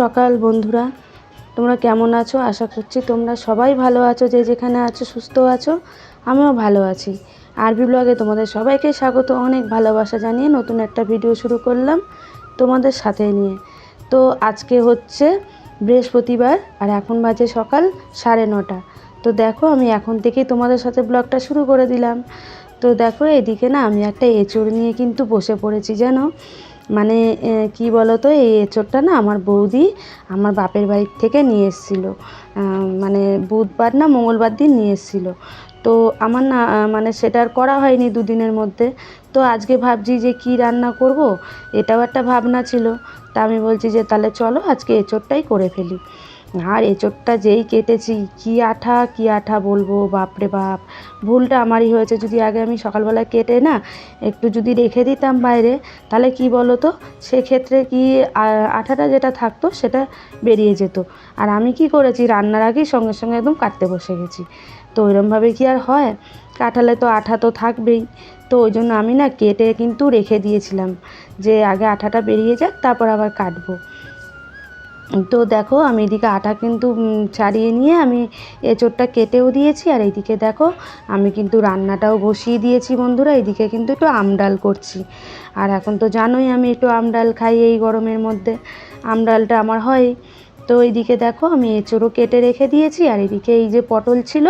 সকাল, বন্ধুরা। তোমরা কেমন আছো? আশা করছি তোমরা সবাই ভালো আছো। যে যেখানে আছো, সুস্থ আছো, আমিও ভালো আছি। আরবি ব্লগে তোমাদের সবাইকে স্বাগত। অনেক ভালোবাসা জানিয়ে নতুন একটা ভিডিও শুরু করলাম তোমাদের সাথে নিয়ে। তো আজকে হচ্ছে বৃহস্পতিবার আর এখন বাজে সকাল সাড়ে নটা। তো দেখো, আমি এখন থেকেই তোমাদের সাথে ব্লগটা শুরু করে দিলাম। তো দেখো, এদিকে না আমি একটা এঁচড় নিয়ে কিন্তু বসে পড়েছি, জানো? মানে কি বলতো, এই এঁচড়টা না আমার বৌদি আমার বাপের বাড়ির থেকে নিয়ে এসেছিল। মানে বুধবার না মঙ্গলবার দিন নিয়ে এসেছিল। তো আমার না মানে সেটা আর করা হয়নি দুদিনের মধ্যে। তো আজকে ভাবছি যে কি রান্না করব, এটাও একটা ভাবনা ছিল। তা আমি বলছি যে তাহলে চলো আজকে এঁচড়টাই করে ফেলি। আর এঁচড়টা যেই কেটেছি, কি আঠা কি আঠা বলব, বাপরে বাপ। ভুলটা আমারই হয়েছে, যদি আগে আমি সকালবেলা কেটে না একটু যদি রেখে দিতাম বাইরে, তাহলে কি বলো তো সেক্ষেত্রে কি আঠাটা যেটা থাকতো, সেটা বেরিয়ে যেত। আর আমি কি করেছি, রান্নার আগেই সঙ্গে সঙ্গে একদম কাটতে বসে গেছি। তো ওইরমভাবে কি আর হয়? কাটালে তো আঠা তো থাকবেই। তো ওই জন্য আমি না কেটে কিন্তু রেখে দিয়েছিলাম যে আগে আঠাটা বেরিয়ে যাক, তারপর আবার কাটবো। তো দেখো, আমি এদিকে আটা কিন্তু ছাড়িয়ে নিয়ে আমি এঁচোড়টা কেটেও দিয়েছি আর এইদিকে দেখো, আমি কিন্তু রান্নাটাও বসিয়ে দিয়েছি বন্ধুরা এদিকে কিন্তু একটু আমডাল করছি। আর এখন তো জানোই আমি একটু আমডাল খাই এই গরমের মধ্যে আমডালটা আমার হয়। তো এইদিকে দেখো, আমি এঁচোড়ও কেটে রেখে দিয়েছি আর এদিকে এই যে পটল ছিল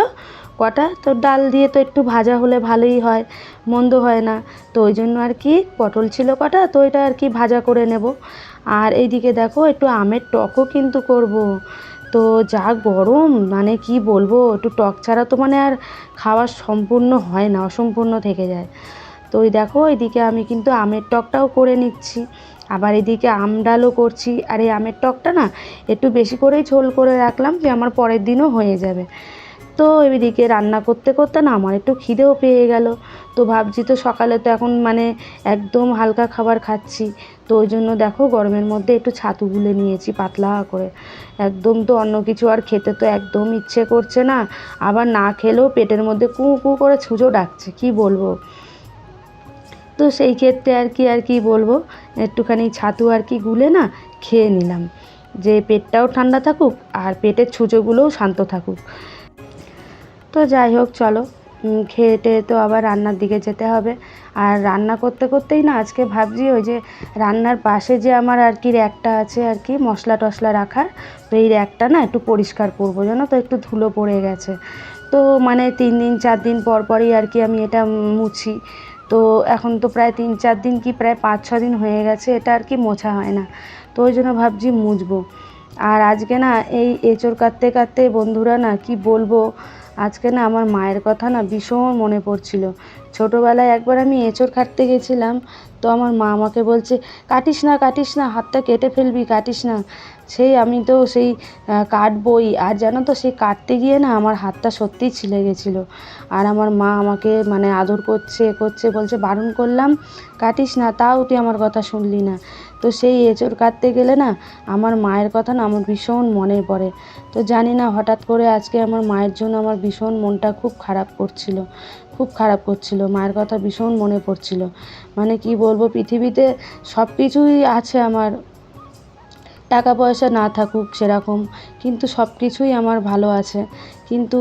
কটা? তো ডাল দিয়ে তো একটু ভাজা হলে ভালোই হয়, মন্দ হয় না। তো ওই জন্য আর কি, পটল ছিল কটা, তো এটা আর কি ভাজা করে নেব। আর এইদিকে দেখো, একটু আমের টকও কিন্তু করব। তো যা গরম মানে কি বলব, একটু টক ছাড়া তো মানে আর খাওয়া সম্পূর্ণ হয় না, অসম্পূর্ণ থেকে যায়। তো ওই দেখো এদিকে আমি কিন্তু আমের টকটাও করে নিচ্ছি। আবার এদিকে আম ডালও করছি। আর এই আমের টকটা না, একটু বেশি করেই ঝোল করে রাখলাম যে আমার পরের দিনও হয়ে যাবে। তো এদিকে রান্না করতে করতে না আমার একটু খিদেও পেয়ে গেল। তো ভাবছি তো সকালে তো এখন মানে একদম হালকা খাবার খাচ্ছি। তো ওই জন্য দেখো গরমের মধ্যে একটু ছাতু গুলে নিয়েছি পাতলা করে। একদম তো অন্য কিছু আর খেতে তো একদম ইচ্ছে করছে না। আবার না খেলেও পেটের মধ্যে কু কু করে ছুঁচো ডাকছে, কি বলব? তো সেই ক্ষেত্রে আর কি আর কি বলব? একটুখানি ছাতু আর কি গুলে না খেয়ে নিলাম। যে পেটটাও ঠান্ডা থাকুক আর পেটের ছুঁচোগুলোও শান্ত থাকুক। তো যাই হোক, চলো। খেয়ে তো আবার রান্নার দিকে যেতে হবে। আর রান্না করতে করতেই না আজকে ভাবছি ওই যে রান্নার পাশে যে আমার আর কি র্যাকটা আছে আর কি, মশলা টশলা রাখার, তো এই র্যাকটা না একটু পরিষ্কার করব, জানো তো? একটু ধুলো পড়ে গেছে। তো মানে তিন দিন, চার দিন পর পরই আর কি আমি এটা মুছি। তো এখন তো প্রায় তিন, চার দিন কি প্রায় পাঁচ, ছ দিন হয়ে গেছে, এটা আর কি মোছা হয় না। তো ওই জন্য ভাবছি মুছবো। আর আজকে না এই এঁচড় কাটতে কাটতে বন্ধুরা না কি বলব আজকে না আমার মায়ের কথা না ভীষণ মনে পড়ছিল। ছোটোবেলায় একবার আমি এঁচড় কাটতে গেছিলাম, তো আমার মা আমাকে বলছে, কাটিস না কাটিস না, হাতটা কেটে ফেলবি, কাটিস না। সেই আমি তো সেই কাটবই, আর জানো তো সেই কাটতে গিয়ে না আমার হাতটা সত্যিই ছিলে গেছিল। আর আমার মা আমাকে মানে আদর করছে করছে, বলছে, বারণ করলাম, কাটিস না তাও তুই আমার কথা শুনলি না। তো সেই এঁচড় কাটতে গেলে না আমার মায়ের কথা না আমার ভীষণ মনে পড়ে। তো জানি না হঠাৎ করে আজকে আমার মায়ের জন্য আমার ভীষণ মনটা খুব খারাপ করছিল, খুব খারাপ করছিল, মায়ের কথা ভীষণ মনে পড়ছিল। মানে কি বলব, পৃথিবীতে সব কিছুই আছে আমার। টাকা পয়সা না থাকুক সেরকম, কিন্তু সব কিছুই আমার ভালো আছে। কিন্তু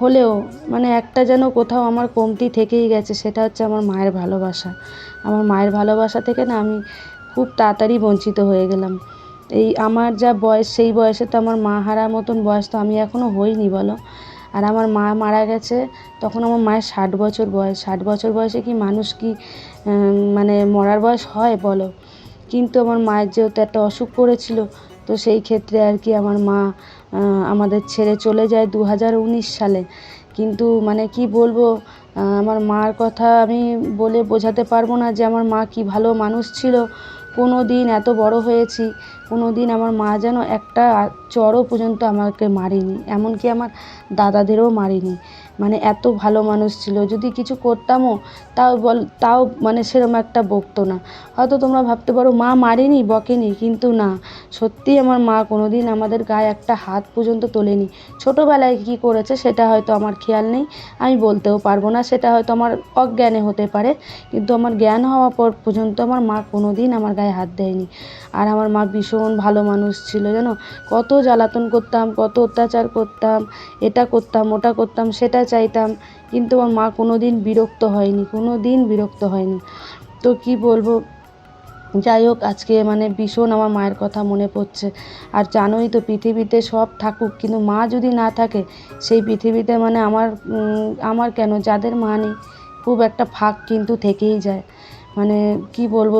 হলেও মানে একটা যেন কোথাও আমার কমতি থেকেই গেছে, সেটা হচ্ছে আমার মায়ের ভালোবাসা। আমার মায়ের ভালোবাসা থেকে না আমি খুব তাড়াতাড়ি বঞ্চিত হয়ে গেলাম। এই আমার যা বয়স, সেই বয়সে তো আমার মা হারার মতন বয়স তো আমি এখনও হইনি, বলো। আর আমার মা মারা গেছে তখন আমার মায়ের ষাট বছর বয়স। ষাট বছর বয়সে কি মানুষ কি মানে মরার বয়স হয়, বলো? কিন্তু আমার মায়ের যেহেতু একটা অসুখ করেছিল তো সেই ক্ষেত্রে আর কি আমার মা আমাদের ছেড়ে চলে যায় দু হাজার উনিশ সালে। কিন্তু মানে কি বলব আমার মার কথা আমি বলে বোঝাতে পারব না যে আমার মা কি ভালো মানুষ ছিল কোনো দিন এত বড় হয়েছি কোনো দিন আমার মা যেন একটা চড়ও পর্যন্ত আমাকে মারেনি, এমনকি আমার দাদাদেরও মারেনি। মানে এত ভালো মানুষ ছিল, যদি কিছু করতামও তাও বল, তাও মানে সেরকম একটা বকতো না। হয়তো তোমরা ভাবতে পারো, মা মারেনি, বকেনি, কিন্তু না, সত্যিই আমার মা কোনো দিন আমাদের গায়ে একটা হাত পর্যন্ত তোলেনি। ছোটোবেলায় কী করেছে সেটা হয়তো আমার খেয়াল নেই, আমি বলতেও পারব না, সেটা হয়তো আমার অজ্ঞানে হতে পারে, কিন্তু আমার জ্ঞান হওয়া পর পর্যন্ত আমার মা কোনো দিন আমার গায়ে হাত দেয়নি। আর আমার মা ভীষণ ভালো মানুষ ছিল, জানো? কত জ্বালাতন করতাম, কত অত্যাচার করতাম, এটা করতাম, ওটা করতাম, সেটা চাইতাম। কিন্তু আমার মা কোনো দিন বিরক্ত হয়নি কোনো দিন বিরক্ত হয়নি। তো কি বলব? যাই হোক, আজকে মানে ভীষণ আমার মায়ের কথা মনে পড়ছে। আর জানোই তো পৃথিবীতে সব থাকুক, কিন্তু মা যদি না থাকে, সেই পৃথিবীতে মানে আমার আমার কেন? যাদের মা নেই, খুব একটা ফাঁক কিন্তু থেকেই যায়। মানে কি বলব,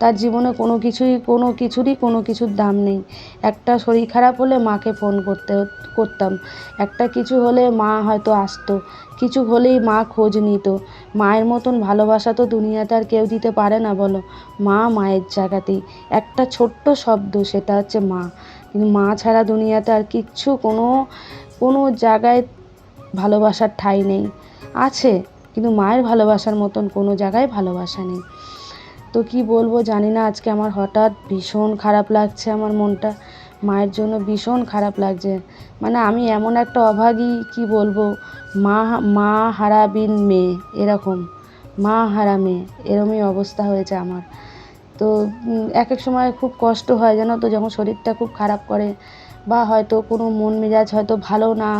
তার জীবনে কোনো কিছুই, কোনো কিছুরই কোনো কিছুর দাম নেই। একটা শরীর খারাপ হলে মাকে ফোন করতে, করতাম। একটা কিছু হলে মা হয়তো আসতো। কিছু হলেই মা খোঁজ নিত। মায়ের মতন ভালোবাসা তো দুনিয়াতে আর কেউ দিতে পারে না বলো। মা মায়ের জায়গাতেই। একটা ছোট্ট শব্দ, সেটা হচ্ছে মা। কিন্তু মা ছাড়া দুনিয়াতে আর কিচ্ছু কোনো কোনো জায়গায় ভালোবাসার ঠাঁই নেই। আছে। কিন্তু মায়ের ভালোবাসার মতন কোনো জায়গায় ভালোবাসা নেই। তো কি বলব জানি না, আজকে আমার হঠাৎ ভীষণ খারাপ লাগছে আমার মনটা। মায়ের জন্য ভীষণ খারাপ লাগছে। মানে আমি এমন একটা অভাগী, কি বলব? মা মা হারাবিন মেয়ে, এরকম। মা হারা মেয়ে, এরমই অবস্থা হয়েছে আমার। তো এক এক সময় খুব কষ্ট হয় জানো তো, যখন শরীরটা খুব খারাপ করে। বা হয়তো কোনো মন মেজাজ হয়তো ভালো না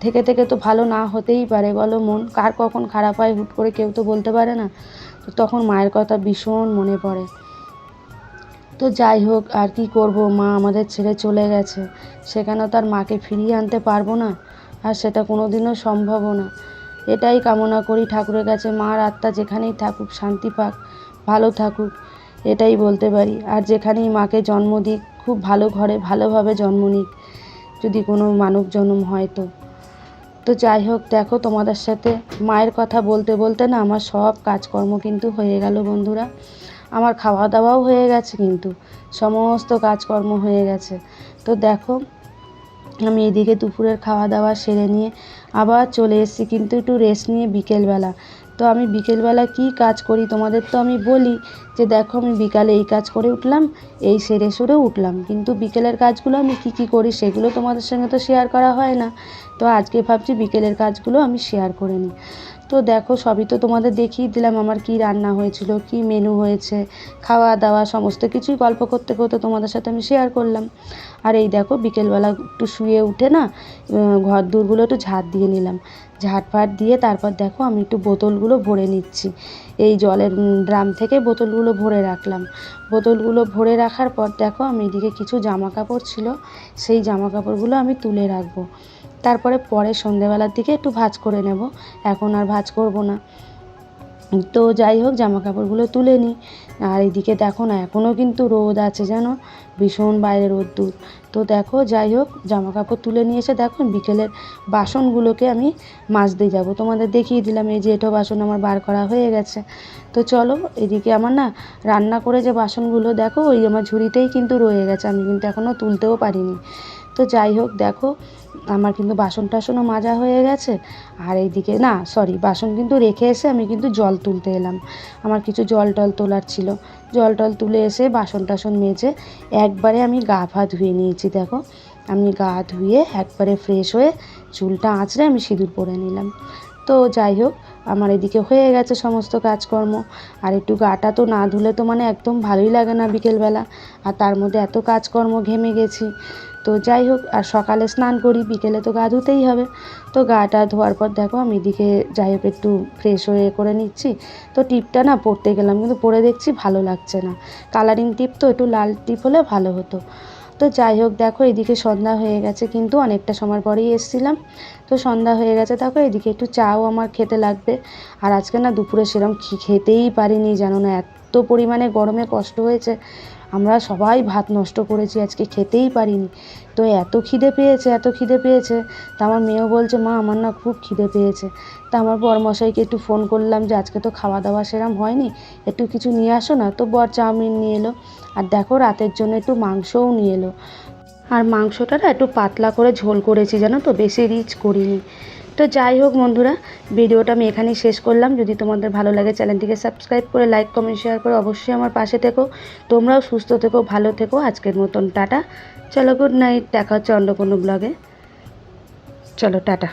থেকে থেকে তো ভালো না হতেই পারে, বলো মন। কার কখন খারাপ হয় হুট করে কেউ তো বলতে পারে না। তো তখন মায়ের কথা ভীষণ মনে পড়ে। তো যাই হোক, আর কি করব? মা আমাদের ছেড়ে চলে গেছে। সেখানে তো আর মাকে ফিরিয়ে আনতে পারব না। আর সেটা কোনো দিনও সম্ভবও না। এটাই কামনা করি ঠাকুরের কাছে। মার আত্মা যেখানেই থাকুক, শান্তি পাক, ভালো থাকুক, এটাই বলতে পারি। আর যেখানেই মাকে জন্ম দিক, খুব ভালো ঘরে ভালোভাবে জন্ম নিক। যদি কোনো মানব জন্ম হয় তো। তো যাই হোক, দেখো তোমাদের সাথে মায়ের কথা বলতে বলতে না আমার সব কাজকর্ম কিন্তু হয়ে গেল বন্ধুরা। আমার খাওয়া দাওয়াও হয়ে গেছে কিন্তু, সমস্ত কাজকর্ম হয়ে গেছে। তো দেখো, আমি এদিকে দুপুরের খাওয়া দাওয়া সেরে নিয়ে আবার চলে এসেছি কিন্তু একটু রেস্ট নিয়ে বিকেলবেলা। তো আমি বিকেলবেলা কী কাজ করি তোমাদের তো আমি বলি যে দেখো আমি বিকালে এই কাজ করে উঠলাম, এই সেরে সুরে উঠলাম। কিন্তু বিকেলের কাজগুলো আমি কী কী করি সেগুলো তোমাদের সঙ্গে তো শেয়ার করা হয় না। তো আজকে ভাবছি বিকেলের কাজগুলো আমি শেয়ার করে নিই। তো দেখো সবই তো তোমাদের দেখিয়ে দিলাম আমার কি রান্না হয়েছিল, কি মেনু হয়েছে, খাওয়া দাওয়া সমস্ত কিছুই গল্প করতে করতে তোমাদের সাথে আমি শেয়ার করলাম। আর এই দেখো বিকেলবেলা একটু শুয়ে উঠে না ঘর দূরগুলো একটু ঝাড় দিয়ে নিলাম। ঝাড় ফাট দিয়ে তারপর দেখো আমি একটু বোতলগুলো ভরে নিচ্ছি। এই জলের ড্রাম থেকে বোতলগুলো ভরে রাখলাম। বোতলগুলো ভরে রাখার পর দেখো আমি এদিকে কিছু জামা কাপড় ছিল, সেই জামা কাপড়গুলো আমি তুলে রাখব। তারপরে পরে সন্ধেবেলার দিকে একটু ভাজ করে নেব। এখন আর ভাজ করব না। তো যাই হোক জামা কাপড়গুলো তুলে নিই আর এদিকে দেখো না এখনও কিন্তু রোদ আছে জানো? ভীষণ বাইরে রোদ্দুর। তো দেখো, যাই হোক জামা কাপড় তুলে নিয়ে এসে দেখো, বিকেলের বাসনগুলোকে আমি মাজতে যাব। তোমাদের দেখিয়ে দিলাম, এই যে এঁটো বাসন আমার বার করা হয়ে গেছে। তো চলো, এদিকে আমার না রান্না করে যে বাসনগুলো, দেখো, ওই আমার ঝুড়িতেই কিন্তু রয়ে গেছে। আমি কিন্তু এখনও তুলতেও পারিনি। তো যাই হোক, দেখো আমার কিন্তু বাসন টাসনও মাজা হয়ে গেছে। আর এইদিকে, না সরি বাসন কিন্তু রেখে এসে আমি কিন্তু জল তুলতে এলাম। আমার কিছু জল টল তোলার ছিল। জল টল তুলে এসে বাসন টাসন মেজে একবারে আমি গা ফা ধুয়ে নিয়েছি, দেখো। আমি গা ধুয়ে একবারে ফ্রেশ হয়ে চুলটা আঁচড়ে আমি সিঁদুর পরে নিলাম। তো যাই হোক, আমার এদিকে হয়ে গেছে সমস্ত কাজকর্ম। আর একটু গাটা তো না ধুলে তো মানে একদম ভালোই লাগে না বিকেলবেলা। আর তার মধ্যে এত কাজকর্ম ঘেমে গেছি। তো যাই হোক, আর সকালে স্নান করি, বিকেলে তো গা ধুতেই হবে। তো গাটা ধোয়ার পর দেখো আমি এদিকে যাই হোক একটু ফ্রেশ হয়ে করে নিচ্ছি। তো টিপটা না পরতে গেলাম, কিন্তু পরে দেখছি ভালো লাগছে না। কালারিং টিপ তো একটু লাল টিপ হলে ভালো হতো। তো যাই হোক, দেখো এদিকে সন্ধ্যা হয়ে গেছে, কিন্তু অনেকটা সময় পরেই এসেছিলাম। তো সন্ধ্যা হয়ে গেছে, দেখো এদিকে একটু চাও আমার খেতে লাগবে। আর আজকে না দুপুরে সেরকম খেতেই পারিনি, জানো না, এত পরিমাণে গরমে কষ্ট হয়েছে। আমরা সবাই ভাত নষ্ট করেছি, আজকে খেতেই পারিনি। তো এত খিদে পেয়েছে, এত খিদে পেয়েছে। তা আমার মেয়েও বলছে, মা, আমার না খুব খিদে পেয়েছে। তা আমার বরমশাইকে একটু ফোন করলাম যে, আজকে তো খাওয়া দাওয়া সেরম হয়নি, একটু কিছু নিয়ে আসো না। তো বর চাউমিন নিয়ে এলো। আর দেখো, রাতের জন্য একটু মাংসও নিয়ে এলো। আর মাংসটা একটু পাতলা করে ঝোল করেছি, জানো তো? বেশি রিচ করিনি। তো যাই হোক বন্ধুরা, ভিডিওটা আমি এখানেই শেষ করলাম। যদি তোমাদের ভালো লাগে, চ্যানেলটিকে সাবস্ক্রাইব করে, লাইক, কমেন্ট, শেয়ার করে অবশ্যই আমার পাশে থেকো। তোমরাও সুস্থ থেকো, ভালো থেকো। আজকের মতন টাটা। চলো গুড নাইট দেখা হচ্ছে অন্য কোনো ব্লগে চলো, টাটা।